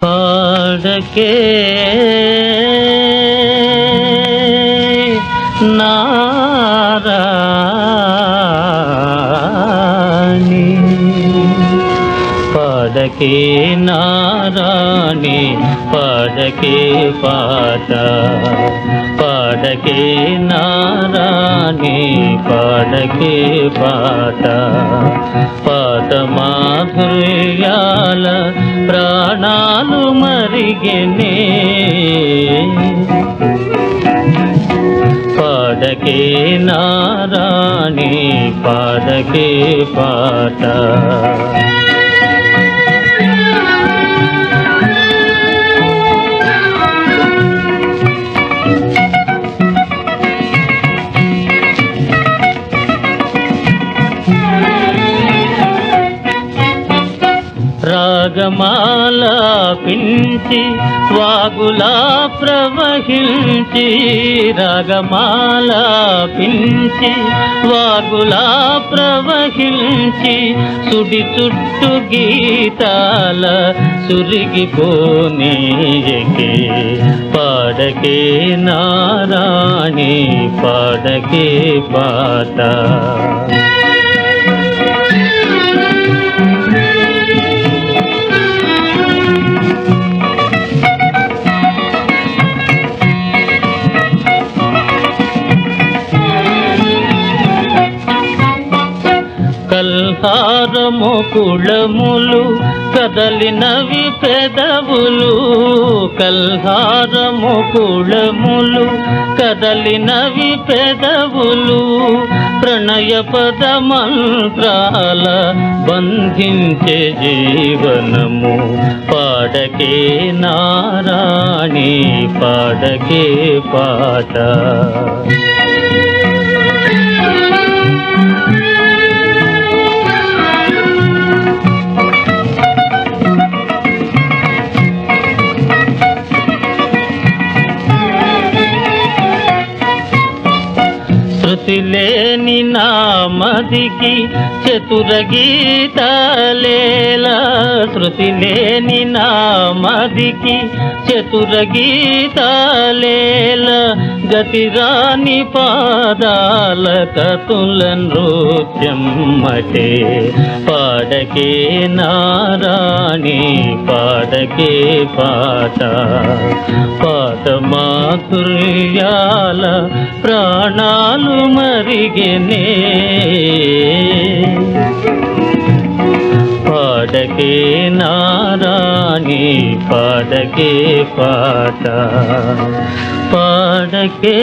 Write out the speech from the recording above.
పాడకే నారాణి పాడకే నారాణి పాడకే పాట పాడకే నారాణి పాడకే పాట పాట మాధుర్యాల మరిగెనే పాడకే నారాణి పాడకే పాట. రాగమాల పించి వాగులా ప్రవహించి రాగమాల పించి వాగులా ప్రవహించి సుడి చుట్టు గీతాల సురిగిపోనీయకే పాడకే నారాణి పాడకే పాట కుళములు కదలినవి పెదవులు కల్హారము కుళములు కదలినవి పెదవులు ప్రణయ పద మంత్రాల బంధించే జీవనము. పాడకే నారాణి పాడకే పాట. లేని నామదికి చతుర గీతాలేలా శృతి లేని నామదికి చతుర గీతాలేలా గతి రాని పాదాల కతుల నృత్యం మటే పాడకే నారాణి పాడకే పాట. పాట మాధుర్యాల ప్రాణాలు మరిగెనే. పాడకే నారాణి పాడకే పాట. పాడకే